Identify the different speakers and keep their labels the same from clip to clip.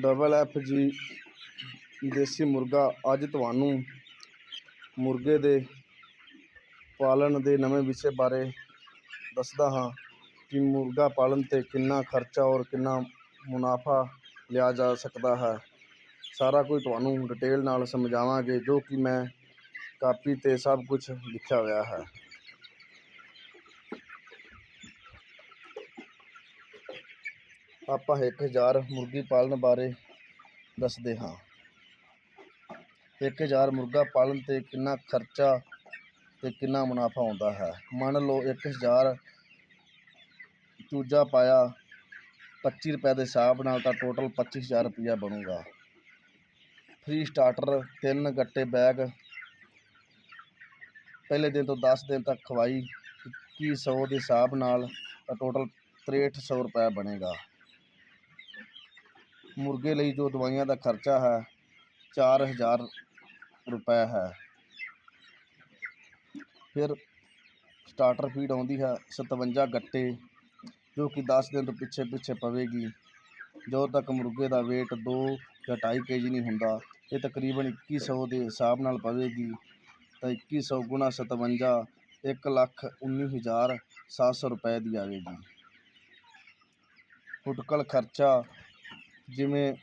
Speaker 1: Double F ਜੀ ਦੇਸੀ ਮੁਰਗਾ ਅੱਜ ਤੁਹਾਨੂੰ ਮੁਰਗੇ ਦੇ ਪਾਲਣ ਦੇ ਨਵੇਂ ਵਿਸ਼ੇ ਬਾਰੇ ਦੱਸਦਾ ਹਾਂ ਕਿ ਮੁਰਗਾ ਪਾਲਣ 'ਤੇ ਕਿੰਨਾ ਖਰਚਾ ਔਰ ਕਿੰਨਾ ਮੁਨਾਫਾ ਲਿਆ ਜਾ ਸਕਦਾ ਹੈ। ਸਾਰਾ ਕੁਝ ਤੁਹਾਨੂੰ ਡਿਟੇਲ ਨਾਲ ਸਮਝਾਵਾਂਗੇ, ਜੋ ਕਿ ਮੈਂ ਕਾਪੀ 'ਤੇ ਸਭ ਕੁਝ ਲਿਖਿਆ ਹੋਇਆ ਹੈ। ਆਪਾਂ ਇੱਕ ਹਜ਼ਾਰ ਮੁਰਗੀ ਪਾਲਣ ਬਾਰੇ ਦੱਸਦੇ ਹਾਂ। ਇੱਕ ਹਜ਼ਾਰ ਮੁਰਗਾ ਪਾਲਣ 'ਤੇ ਕਿੰਨਾ ਖਰਚਾ ਅਤੇ ਕਿੰਨਾ ਮੁਨਾਫਾ ਆਉਂਦਾ ਹੈ। ਮੰਨ ਲਓ ਇੱਕ ਹਜ਼ਾਰ ਚੂਜਾ ਪਾਇਆ ਪੱਚੀ ਰੁਪਏ ਦੇ ਹਿਸਾਬ ਨਾਲ ਤਾਂ ਟੋਟਲ ਪੱਚੀ ਹਜ਼ਾਰ ਰੁਪਈਆ ਬਣੂਗਾ। ਫ੍ਰੀ ਸਟਾਰਟਰ ਤਿੰਨ ਗੱਟੇ ਬੈਗ ਪਹਿਲੇ ਦਿਨ ਤੋਂ 10 ਦਿਨ ਤੱਕ ਖਵਾਈ, ਇੱਕੀ ਸੌ ਦੇ ਹਿਸਾਬ ਨਾਲ ਤਾਂ ਟੋਟਲ ਤ੍ਰੇਹਠ ਸੌ ਰੁਪਏ ਬਣੇਗਾ। ਮੁਰਗੇ ਲਈ ਜੋ ਦਵਾਈਆਂ ਦਾ ਖਰਚਾ ਹੈ, ਚਾਰ ਹਜ਼ਾਰ ਰੁਪਏ ਹੈ। ਫਿਰ ਸਟਾਰਟਰ ਫੀਡ ਆਉਂਦੀ ਹੈ ਸਤਵੰਜਾ ਗੱਟੇ, ਜੋ ਕਿ 10 ਦਿਨ ਤੋਂ ਪਿੱਛੇ ਪਿੱਛੇ ਪਵੇਗੀ। ਜਦੋਂ ਤੱਕ ਮੁਰਗੇ ਦਾ weight ਦੋ ਜਾਂ ਢਾਈ ਕੇ ਜੀ ਨਹੀਂ ਹੁੰਦਾ, ਇਹ ਤਕਰੀਬਨ ਇੱਕੀ ਸੌ ਦੇ ਹਿਸਾਬ ਨਾਲ ਪਵੇਗੀ। ਤਾਂ ਇੱਕੀ ਸੌ ਗੁਣਾ ਸਤਵੰਜਾ ਇੱਕ ਲੱਖ ਉੱਨੀ ਹਜ਼ਾਰ ਸੱਤ ਸੌ ਰੁਪਏ ਦੀ ਆਵੇਗੀ। ਫੁਟਕਲ ਖਰਚਾ ਜਿਵੇਂ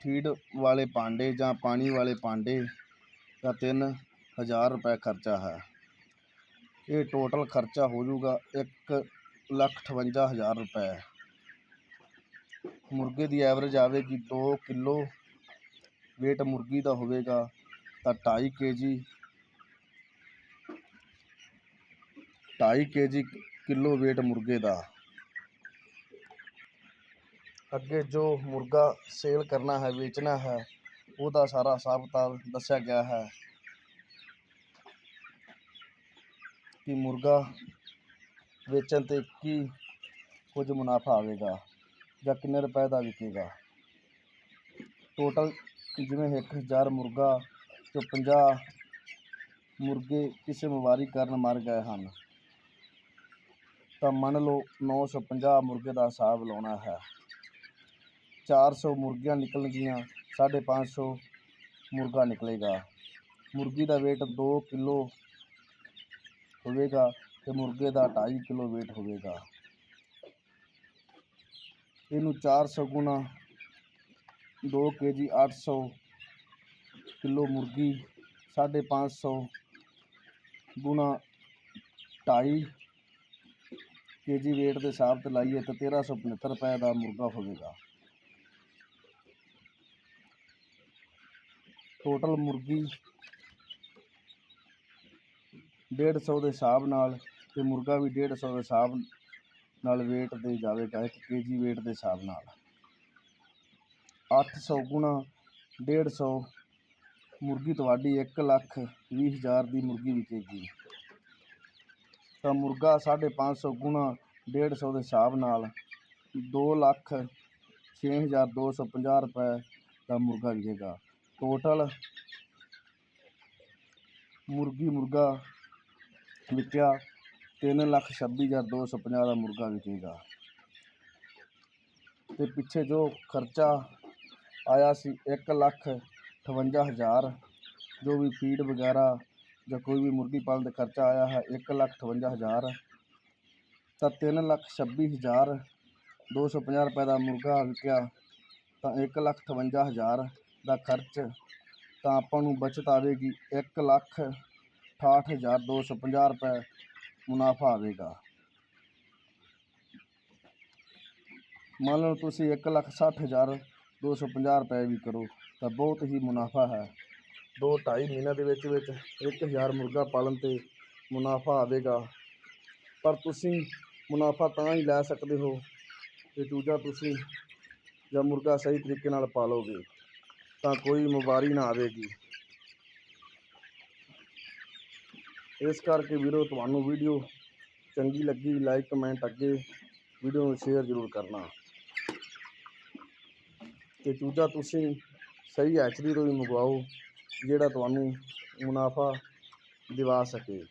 Speaker 1: ਫੀਡ ਵਾਲੇ ਭਾਂਡੇ ਜਾਂ ਪਾਣੀ ਵਾਲੇ ਭਾਂਡੇ ਦਾ ਤਿੰਨ ਹਜ਼ਾਰ ਰੁਪਏ ਖਰਚਾ ਹੈ। ਇਹ ਟੋਟਲ ਖਰਚਾ ਹੋ ਜਾਊਗਾ ਇੱਕ ਲੱਖ ਅਠਵੰਜਾ ਹਜ਼ਾਰ ਰੁਪਏ। ਮੁਰਗੇ ਦੀ ਐਵਰੇਜ ਆਵੇਗੀ ਦੋ ਕਿਲੋ। weight ਮੁਰਗੀ ਦਾ ਹੋਵੇਗਾ ਤਾਂ ਢਾਈ ਕੇ ਜੀ ਢਾਈ ਕੇ ਜੀ ਕਿਲੋ weight ਮੁਰਗੇ ਦਾ। ਅੱਗੇ ਜੋ ਮੁਰਗਾ ਸੇਲ ਕਰਨਾ ਹੈ, ਵੇਚਣਾ ਹੈ, ਉਹਦਾ ਸਾਰਾ ਹਿਸਾਬ ਕਿਤਾਬ ਦੱਸਿਆ ਗਿਆ ਹੈ ਕਿ ਮੁਰਗਾ ਵੇਚਣ 'ਤੇ ਕੀ ਕੁਝ ਮੁਨਾਫਾ ਆਵੇਗਾ ਜਾਂ ਕਿੰਨੇ ਰੁਪਏ ਦਾ ਵਿਕੇਗਾ। ਟੋਟਲ ਜਿਵੇਂ ਇੱਕ ਹਜ਼ਾਰ ਮੁਰਗਾ ਤੋਂ ਪੰਜਾਹ ਮੁਰਗੇ ਕਿਸੇ ਬਿਮਾਰੀ ਕਾਰਨ ਮਰ ਗਏ ਹਨ, ਤਾਂ ਮੰਨ ਲਓ ਨੌ ਸੌ ਪੰਜਾਹ ਮੁਰਗੇ ਦਾ ਹਿਸਾਬ ਲਾਉਣਾ ਹੈ। ਚਾਰ ਸੌ ਮੁਰਗੀਆਂ ਨਿਕਲਣਗੀਆਂ, ਸਾਢੇ ਪੰਜ ਸੌ ਮੁਰਗਾ ਨਿਕਲੇਗਾ। ਮੁਰਗੀ ਦਾ weight ਦੋ ਕਿਲੋ ਹੋਵੇਗਾ ਅਤੇ ਮੁਰਗੇ ਦਾ ਢਾਈ ਕਿਲੋ weight ਹੋਵੇਗਾ। ਇਹਨੂੰ ਚਾਰ ਸੌ ਗੁਣਾ ਦੋ ਕੇ ਜੀ ਅੱਠ ਸੌ ਕਿਲੋ ਮੁਰਗੀ, ਸਾਢੇ ਪੰਜ ਸੌ ਗੁਣਾ ਢਾਈ ਕੇ ਜੀ weight ਦੇ ਹਿਸਾਬ 'ਤੇ ਲਾਈਏ ਤਾਂ ਤੇਰ੍ਹਾਂ ਸੌ ਪਝੱਤਰ ਰੁਪਏ ਦਾ ਮੁਰਗਾ ਹੋਵੇਗਾ। ਟੋਟਲ ਮੁਰਗੀ ਡੇਢ ਸੌ ਦੇ ਹਿਸਾਬ ਨਾਲ ਅਤੇ ਮੁਰਗਾ ਵੀ ਡੇਢ ਸੌ ਦੇ ਹਿਸਾਬ ਨਾਲ weight ਦੇ ਜਾਵੇਗਾ, ਇੱਕ ਕੇ ਜੀ weight ਦੇ ਹਿਸਾਬ ਨਾਲ। ਅੱਠ ਸੌ ਗੁਣਾ ਡੇਢ ਸੌ, ਮੁਰਗੀ ਤੁਹਾਡੀ ਇੱਕ ਲੱਖ ਵੀਹ ਹਜ਼ਾਰ ਦੀ ਮੁਰਗੀ ਵਿਕੇਗੀ। ਤਾਂ ਮੁਰਗਾ ਸਾਢੇ ਪੰਜ ਸੌ ਗੁਣਾ ਡੇਢ ਸੌ ਦੇ ਹਿਸਾਬ ਨਾਲ ਦੋ ਲੱਖ ਛੇ ਹਜ਼ਾਰ ਦੋ ਸੌ ਪੰਜਾਹ ਰੁਪਏ ਦਾ ਮੁਰਗਾ ਵਿਕੇਗਾ। ਟੋਟਲ ਮੁਰਗੀ ਮੁਰਗਾ ਵਿਕਿਆ ਤਿੰਨ ਲੱਖ ਛੱਬੀ ਹਜ਼ਾਰ ਦੋ ਸੌ ਪੰਜਾਹ ਦਾ ਮੁਰਗਾ ਵਿਕੇਗਾ। ਅਤੇ ਪਿੱਛੇ ਜੋ ਖਰਚਾ ਆਇਆ ਸੀ ਇੱਕ ਲੱਖ ਅਠਵੰਜਾ ਹਜ਼ਾਰ, ਜੋ ਵੀ ਫੀਡ ਵਗੈਰਾ ਜਾਂ ਕੋਈ ਵੀ ਮੁਰਗੀ ਪਾਲਣ ਦਾ ਖਰਚਾ ਆਇਆ ਹੈ ਇੱਕ ਲੱਖ ਅਠਵੰਜਾ ਹਜ਼ਾਰ, ਤਾਂ ਤਿੰਨ ਲੱਖ ਛੱਬੀ ਹਜ਼ਾਰ ਦੋ ਸੌ ਪੰਜਾਹ ਰੁਪਏ ਦਾ ਮੁਰਗਾ ਵਿਕਿਆ ਤਾਂ ਇੱਕ ਲੱਖ ਅਠਵੰਜਾ ਹਜ਼ਾਰ ਦਾ ਖਰਚ ਤਾਂ ਆਪਾਂ ਨੂੰ ਬਚਤ ਆਵੇਗੀ ਇੱਕ ਲੱਖ ਅਠਾਹਠ ਹਜ਼ਾਰ ਦੋ ਸੌ ਪੰਜਾਹ ਰੁਪਏ ਮੁਨਾਫਾ ਆਵੇਗਾ। ਮੰਨ ਲਓ ਤੁਸੀਂ ਇੱਕ ਲੱਖ ਸੱਠ ਹਜ਼ਾਰ ਦੋ ਸੌ ਪੰਜਾਹ ਰੁਪਏ ਵੀ ਕਰੋ, ਤਾਂ ਬਹੁਤ ਹੀ ਮੁਨਾਫਾ ਹੈ। ਦੋ ਢਾਈ ਮਹੀਨਿਆਂ ਦੇ ਵਿੱਚ ਵਿੱਚ ਇੱਕ ਹਜ਼ਾਰ ਮੁਰਗਾ ਪਾਲਣ 'ਤੇ ਮੁਨਾਫਾ ਆਵੇਗਾ। ਪਰ ਤੁਸੀਂ ਮੁਨਾਫਾ ਤਾਂ ਹੀ ਲੈ ਸਕਦੇ ਹੋ ਕਿ ਚੂਜਾ ਤੁਸੀਂ ਜਾਂ ਮੁਰਗਾ ਸਹੀ ਤਰੀਕੇ ਨਾਲ ਪਾਲੋਗੇ। ਤਾਂ ਕੋਈ ਮੁਬਾਰੀ ਨਾ ਆਵੇਗੀ। ਇਸ ਕਰਕੇ ਵੀਰੋ, ਤੁਹਾਨੂੰ ਵੀਡੀਓ ਚੰਗੀ ਲੱਗੀ ਲਾਈਕ ਕਮੈਂਟ ਅੱਗੇ ਵੀਡੀਓ ਨੂੰ ਸ਼ੇਅਰ ਜ਼ਰੂਰ ਕਰਨਾ। ਅਤੇ ਚੂਜਾ ਤੁਸੀਂ ਸਹੀ ਹੈਚਰੀ ਤੋਂ ਹੀ ਮੰਗਵਾਓ, ਜਿਹੜਾ ਤੁਹਾਨੂੰ ਮੁਨਾਫਾ ਦਿਵਾ ਸਕੇ।